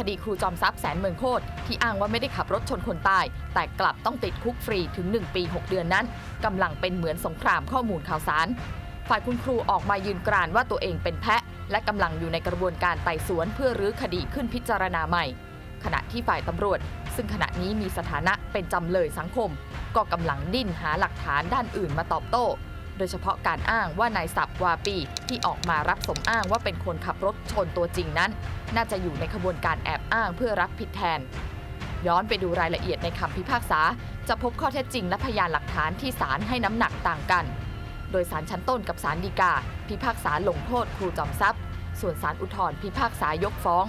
คดีครูจอมทรัพย์แสนเมืองโคตรที่อ้างว่าไม่ได้ขับรถชนคนตาย แต่กลับต้องติดคุกฟรีถึง 1 ปี 6 เดือนนั้นกำลังเป็นเหมือนสงครามข้อมูลข่าวสาร ฝ่ายคุณครูออกมายืนกรานว่าตัวเองเป็นแพะ และกำลังอยู่ในกระบวนการไต่สวนเพื่อรื้อคดีขึ้นพิจารณาใหม่ ขณะที่ฝ่ายตำรวจ ซึ่งขณะนี้มีสถานะเป็นจำเลยสังคม ก็กำลังดิ้นหาหลักฐานด้านอื่นมาตอบโต้ โดยเฉพาะการอ้างว่านายศักดิ์วาปีที่ออกมารับสมอ้างว่าเป็นคนขับรถชนตัวจริงนั้น น่าจะอยู่ในขบวนการแอบอ้างเพื่อรับผิดแทน ย้อนไปดูรายละเอียดในคำพิพากษา จะพบข้อเท็จจริงและพยานหลักฐานที่ศาลให้น้ำหนักต่างกัน โดยศาลชั้นต้นกับศาลฎีกา พิพากษาลงโทษครูจอมทรัพย์ ส่วนศาลอุทธรพิพากษายกฟ้อง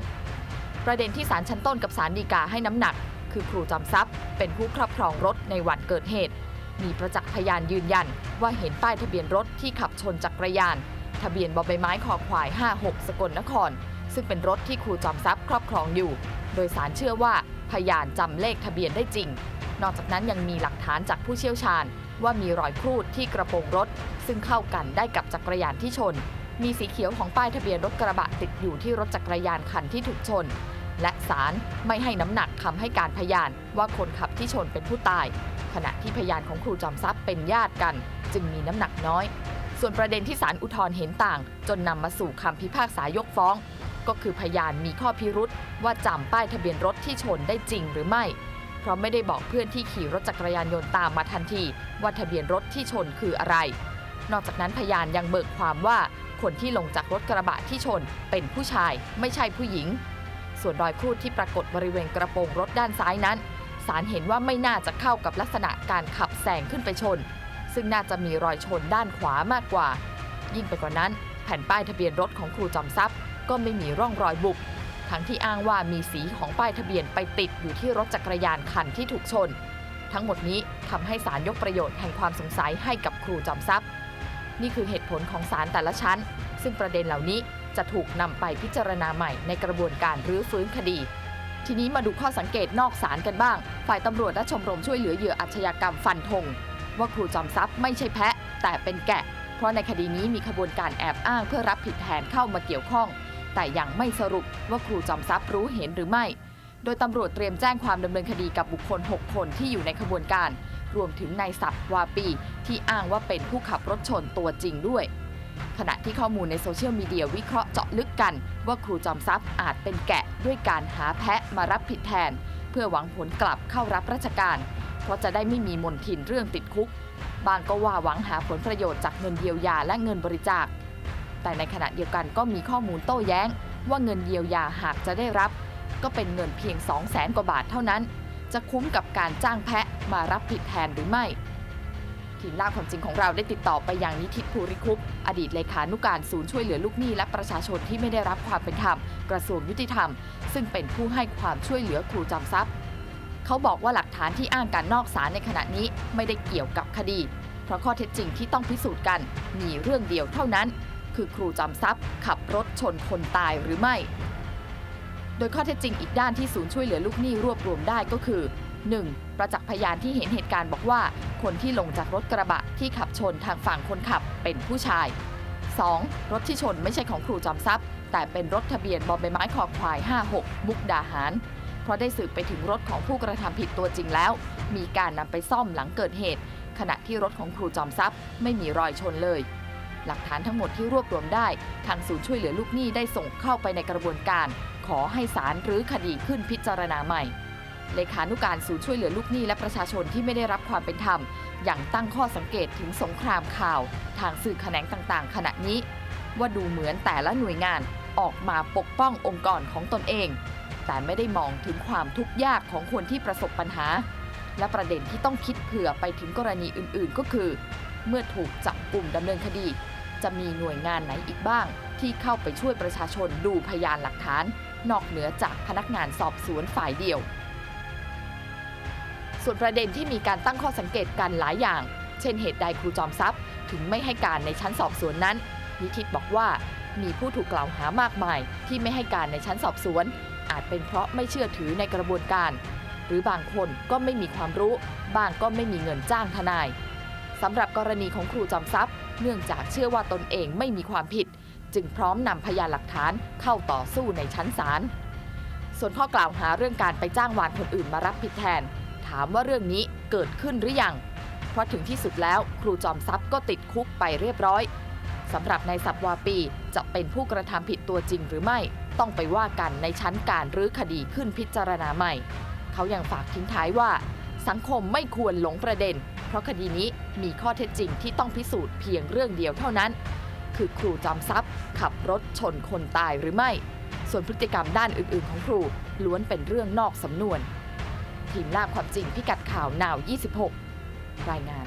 ประเด็นที่ศาลชั้นต้นกับศาลฎีกาให้น้ำหนัก คือครูจอมทรัพย์ เป็นผู้ครอบครองรถในวันเกิดเหตุ มีประจักษ์พยานยืนยัน ว่าเห็นป้ายทะเบียนรถที่ขับชนจักรยาน ทะเบียนบอใบไม้คอควาย 56 สกลนคร ซึ่งเป็นรถที่ครูจอมทรัพย์ครอบครองอยู่ โดยสารเชื่อว่าพยานจำเลขทะเบียนได้จริง นอกจากนั้นยังมีหลักฐานจากผู้เชี่ยวชาญ ว่ามีรอยครูดที่กระโปรงรถ ซึ่งเข้ากันได้กับจักรยานที่ชน มีสีเขียวของป้ายทะเบียนรถกระบะติดอยู่ที่รถจักรยานคันที่ถูกชนและศาลไม่ให้น้ำหนักคำให้การพยานว่าคนขับที่ชนเป็นผู้ตาย ขณะที่พยานของครูจอมทรัพย์เป็นญาติกัน จึงมีน้ำหนักน้อย ส่วนประเด็นที่ศาลอุทธรณ์เห็นต่าง จนนำมาสู่คำพิพากษายกฟ้อง ก็คือพยานมีข้อพิรุษว่าจำป้ายทะเบียนรถที่ชนได้จริงหรือไม่ เพราะไม่ได้บอกเพื่อนที่ขี่รถจักรยานยนต์ตามมาทันที ว่าทะเบียนรถที่ชนคืออะไร นอกจากนั้นพยานยังเบิกความว่าคนที่ลงจากรถกระบะที่ชนเป็นผู้ชายไม่ใช่ผู้หญิง ส่วนรอยครูดที่ปรากฏบริเวณกระโปรงรถด้านซ้ายนั้น ศาลเห็นว่าไม่น่าจะเข้ากับลักษณะการขับแซงขึ้นไปชน ซึ่งน่าจะมีรอยชนด้านขวามากกว่า ยิ่งไปกว่านั้น แผ่นป้ายทะเบียนรถของครูจอมทรัพย์ ก็ไม่มีร่องรอยบุบทั้งที่อ้างว่ามีสีของป้ายทะเบียนไปติดอยู่ที่รถจักรยานคันที่ถูกชน ทั้งหมดนี้ทำให้ศาลยกประโยชน์แห่งความสงสัยให้กับครูจอมทรัพย์ นี่คือเหตุผลของศาลแต่ละชั้น ซึ่งประเด็นเหล่านี้จะถูกนำไปพิจารณาใหม่ในกระบวนการรื้อฟื้นคดี ทีนี้มาดูข้อสังเกตนอกศาลกันบ้าง ฝ่ายตำรวจและชมรมช่วยเหลือเหยื่ออาชญากรรมฟันธงว่าครูจอมทรัพย์ไม่ใช่แพะ แต่เป็นแกะ เพราะในคดีนี้มีขบวนการแอบอ้างเพื่อรับผิดแทนเข้ามาเกี่ยวข้อง แต่ยังไม่สรุปว่าครูจอมทรัพย์รู้เห็นหรือไม่ โดยตำรวจเตรียมแจ้งความดำเนินคดีกับบุคคล 6 คนที่อยู่ในขบวนการ รวมถึงนายศักดิ์วาปีที่อ้างว่าเป็นผู้ขับรถชนตัวจริงด้วย ขณะที่ข้อมูลในโซเชียลมีเดียวิเคราะห์เจาะลึกกันว่าครูจอมทรัพย์อาจเป็นแกะด้วยการหาแพะมารับผิดแทน เพื่อหวังผลกลับเข้ารับราชการ เพราะจะได้ไม่มีมนทินเรื่องติดคุก บางก็ว่าหวังหาผลประโยชน์จากเงินเยียวยาและเงินบริจาค แต่ในขณะเดียวกันก็มีข้อมูลโต้แย้ง ว่าเงินเยียวยาหากจะได้รับ ก็เป็นเงินเพียง 2 0 0แสนกว่าบาทเท่านั้น จะคุ้มกับการจ้างแพะมารับผิดแทนหรือไม่ ทีมล่าความจริงของเราได้ติดต่อไปอยังนิติภูริคุปอดีตเลขานุการศูนย์ช่วยเหลือลูกหนี้และประชาชนที่ไม่ได้รับความเป็นธรรมกระทรวงยุติธรรม ซึ่งเป็นผู้ให้ความช่วยเหลือครูจำทรัพย์ เขาบอกว่าหลักฐานที่อ้างการนอกศาลในขณะนี้ไม่ได้เกี่ยวกับคดี เพราะข้อเท็จจริงที่ต้องพิสูจน์กัน มีเรื่องเดียวเท่านั้น คือครูจำทรัพย์ ขับรถชนคนตายหรือไม่ ดยข้อเท็จจริงอีกด้านที่ศูนย์ช่วยเหลือลูกหนี้รวบรวมได้ก็คือ 1. ประจักษ์พยานที่เห็นเหตุการณ์บอกว่า คนที่ลงจากรถกระบะที่ขับชนทางฝั่งคนขับเป็นผู้ชาย 2. รถที่ชนไม่ใช่ของครูจอมทรัพย์ แต่เป็นรถทะเบียนบอมใบไม้คอควาย 56 มุกดาหาร เพราะได้สืบไปถึงรถของผู้กระทำผิดตัวจริงแล้ว มีการนำไปซ่อมหลังเกิดเหตุ ขณะที่รถของครูจอมทรัพย์ไม่มีรอยชนเลย หลักฐานทั้งหมดที่รวบรวมได้ ทางศูนย์ช่วยเหลือลูกหนี้ได้ส่งเข้าไปในกระบวนการ อให้ศาลรื้อคดีขึ้นพิจารณาใหม่ เลขานุการศูนย์ช่วยเหลือลูกหนี้และประชาชนที่ไม่ได้รับความเป็นธรรม อย่างตั้งข้อสังเกตถึงสงครามข่าว ทางสื่อแขนงต่างๆ ขณะนี้ ว่าดูเหมือนแต่ละหน่วยงานออกมาปกป้ององค์กรของตนเอง แต่ไม่ได้มองถึงความทุกข์ยากของคนที่ประสบปัญหา และประเด็นที่ต้องคิดเผื่อไปถึงกรณีอื่นๆ ก็คือ เมื่อถูกจับกลุ่มดำเนินคดี จะมีหน่วยงานไหนอีกบ้าง ที่เข้าไปช่วยประชาชนดูพยานหลักฐาน นอกเหนือจากพนักงานสอบสวนฝ่ายเดียว ส่วนประเด็นที่มีการตั้งข้อสังเกตกันหลายอย่าง เช่นเหตุใดครูจอมทรัพย์ ถึงไม่ให้การในชั้นสอบสวนนั้น นิทิตบอกว่ามีผู้ถูกกล่าวหามากมาย ที่ไม่ให้การในชั้นสอบสวน อาจเป็นเพราะไม่เชื่อถือในกระบวนการ หรือบางคนก็ไม่มีความรู้ บางก็ไม่มีเงินจ้างทนายสำหรับกรณีของครูจอมทรัพย์ เนื่องจากเชื่อว่าตนเองไม่มีความผิด จึงพร้อมนำพยานหลักฐานเข้าต่อสู้ในชั้นศาล ส่วนข้อกล่าวหาเรื่องการไปจ้างวานคนอื่นมารับผิดแทน ถามว่าเรื่องนี้เกิดขึ้นหรือยัง เพราะถึงที่สุดแล้วครูจอมทรัพย์ก็ติดคุกไปเรียบร้อยสำหรับนายสับวาปีจะเป็นผู้กระทำผิดตัวจริงหรือไม่ ต้องไปว่ากันในชั้นการรื้อคดีขึ้นพิจารณาใหม่ เขายังฝากทิ้งท้ายว่า สังคมไม่ควรหลงประเด็น เพราะคดีนี้มีข้อเท็จจริงที่ต้องพิสูจน์เพียงเรื่องเดียวเท่านั้น คือครูจอมทรัพย์ ขับรถชนคนตายหรือไม่ ส่วนพฤติกรรมด้านอื่น ๆ ของครูล้วนเป็นเรื่องนอกสำนวน ทีมล่าความจริงพิกัดข่าว นาว 26 รายงาน